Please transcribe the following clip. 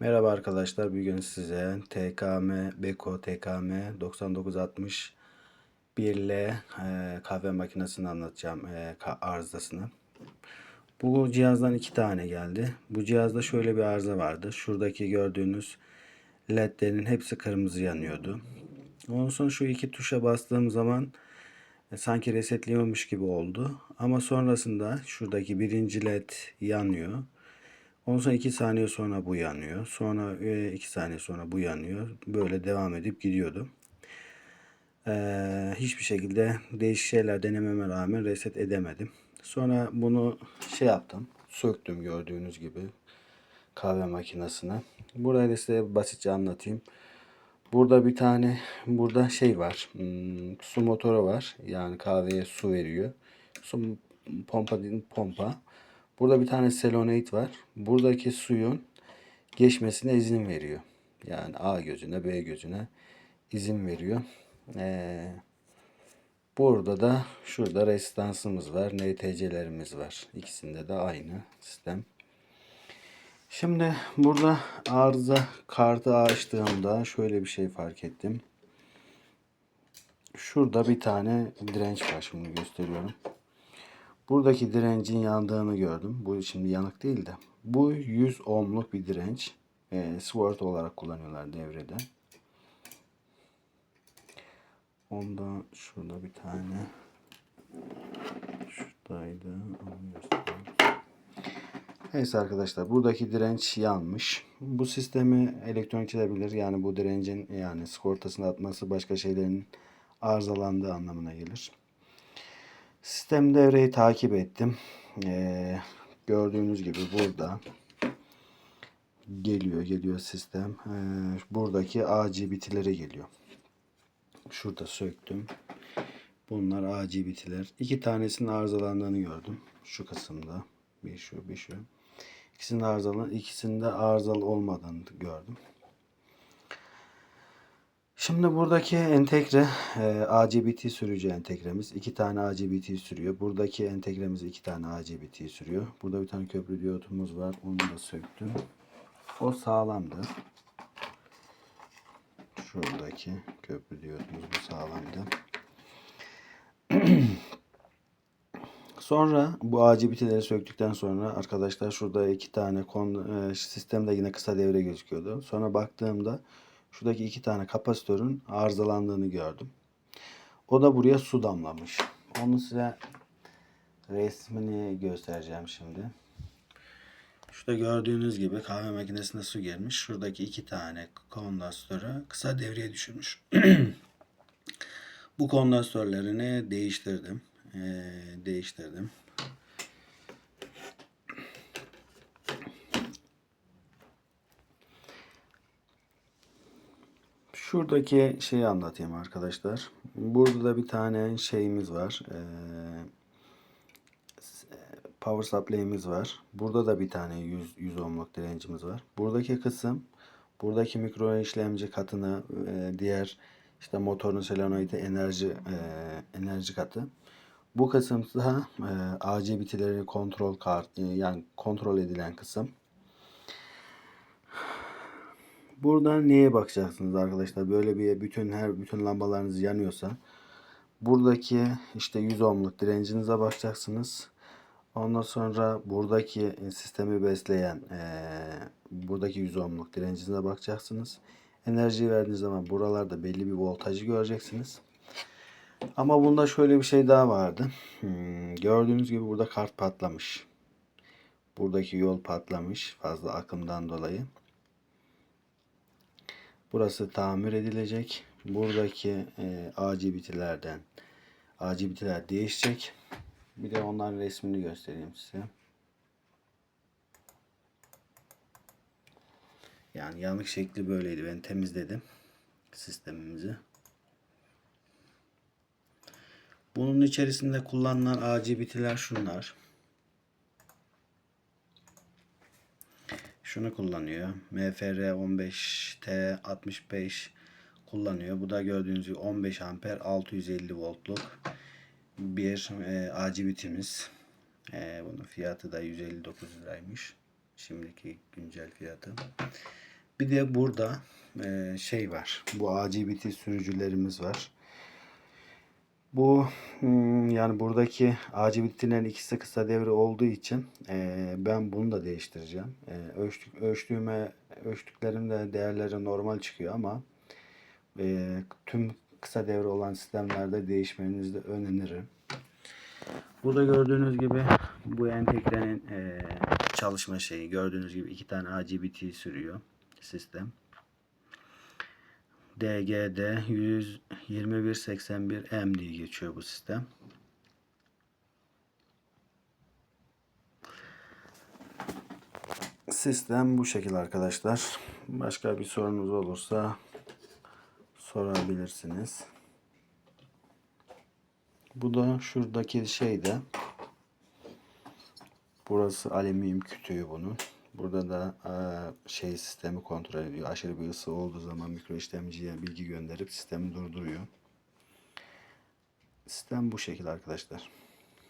Merhaba arkadaşlar. Bugün size TKM Beko TKM 9960 1L e, kahve makinesini anlatacağım e, arızasını. Bu cihazdan iki tane geldi. Bu cihazda şöyle bir arıza vardı. Şuradaki gördüğünüz ledlerin hepsi kırmızı yanıyordu. Ondan sonra şu iki tuşa bastığım zaman e, sanki resetliyormuş gibi oldu. Ama sonrasında şuradaki birinci led yanıyor. Ondan sonra 2 saniye sonra bu yanıyor. Sonra 2 saniye sonra bu yanıyor. Böyle devam edip gidiyordu. Ee, hiçbir şekilde değişik şeyler denememe rağmen reset edemedim. Sonra bunu şey yaptım. Söktüm gördüğünüz gibi kahve makinesine. Burayı da size basitçe anlatayım. Burada bir tane burada şey var. Hmm, su motoru var. Yani kahveye su veriyor. Su pompa pompa. Burada bir tane selenoid var. Buradaki suyun geçmesine izin veriyor. Yani A gözüne B gözüne izin veriyor. Ee, burada da şurada resistansımız var. NTC'lerimiz var. İkisinde de aynı sistem. Şimdi burada arıza kartı açtığımda şöyle bir şey fark ettim. Şurada bir tane direnç var. Şimdi gösteriyorum. Buradaki direncin yandığını gördüm. Bu şimdi yanık değil de. Bu 100 ohmluk bir direnç. E, sword olarak kullanıyorlar devrede. Ondan şurada bir tane şuradaydı. Neyse arkadaşlar buradaki direnç yanmış. Bu sistemi elektronikçiler bilir. Yani bu direncin yani sigortasını atması başka şeylerin arızalandığı anlamına gelir. Sistem devreyi takip ettim. Ee, gördüğünüz gibi burada geliyor geliyor sistem. Ee, buradaki AGB'lere geliyor. Şurada söktüm. Bunlar AGB'ler. İki tanesinin arızalandığını gördüm. Şu kısımda. Bir şu bir şu. İkisinin arızalı, ikisinde arızalı olmadığını gördüm. Şimdi buradaki entegre e, AGBT sürücü entegremiz. iki tane AGBT sürüyor. Buradaki entegremiz iki tane AGBT sürüyor. Burada bir tane köprü diyotumuz var. Onu da söktüm. O sağlamdı. Şuradaki köprü diyotumuz bu sağlamdı. Sonra bu AGBT'leri söktükten sonra arkadaşlar şurada iki tane kon, e, sistemde yine kısa devre gözüküyordu. Sonra baktığımda şuradaki iki tane kapasitörün arızalandığını gördüm. O da buraya su damlamış. Onu size resmini göstereceğim şimdi. Şurada gördüğünüz gibi kahve makinesine su gelmiş. Şuradaki iki tane kondansatörü kısa devreye düşürmüş. Bu kondansatörlerini değiştirdim. Ee, değiştirdim. Şuradaki şeyi anlatayım arkadaşlar. Burada da bir tane şeyimiz var. Ee, power supply'imiz var. Burada da bir tane 100, 100 ohmluk direncimiz var. Buradaki kısım buradaki mikro işlemci katını e, diğer işte motorun solenoidi enerji e, enerji katı. Bu kısım da e, AC bitileri kontrol kart e, yani kontrol edilen kısım. Burada neye bakacaksınız arkadaşlar? Böyle bir bütün her bütün lambalarınız yanıyorsa buradaki işte 100 ohmluk direncinize bakacaksınız. Ondan sonra buradaki sistemi besleyen e, buradaki 100 ohmluk direncinize bakacaksınız. Enerji verdiğiniz zaman buralarda belli bir voltajı göreceksiniz. Ama bunda şöyle bir şey daha vardı. Hmm, gördüğünüz gibi burada kart patlamış. Buradaki yol patlamış fazla akımdan dolayı. Burası tamir edilecek. Buradaki e, AGB'lerden AGB'ler değişecek. Bir de onların resmini göstereyim size. Yani yanık şekli böyleydi. Ben temizledim sistemimizi. Bunun içerisinde kullanılan AGB'ler şunlar. Şunu kullanıyor. MFR 15T 65 kullanıyor. Bu da gördüğünüz gibi 15 amper 650 voltluk bir e, AGB'timiz. E, bunun fiyatı da 159 liraymış. Şimdiki güncel fiyatı. Bir de burada e, şey var. Bu AGBT sürücülerimiz var. Bu hmm, yani buradaki AGBT'lerin ikisi kısa devre olduğu için e, ben bunu da değiştireceğim. E, ölçtük, ölçtüğüme ölçtüklerimde değerleri normal çıkıyor ama e, tüm kısa devre olan sistemlerde değişmenizi de öneririm. Burada gördüğünüz gibi bu entegrenin e, çalışma şeyi gördüğünüz gibi iki tane AGBT sürüyor sistem. DGD 12181M diye geçiyor bu sistem. Sistem bu şekil arkadaşlar. Başka bir sorunuz olursa sorabilirsiniz. Bu da şuradaki şey de burası alüminyum kütüğü bunun. Burada da e, şey sistemi kontrol ediyor. Aşırı bir ısı olduğu zaman mikro işlemciye bilgi gönderip sistemi durduruyor. Sistem bu şekil arkadaşlar.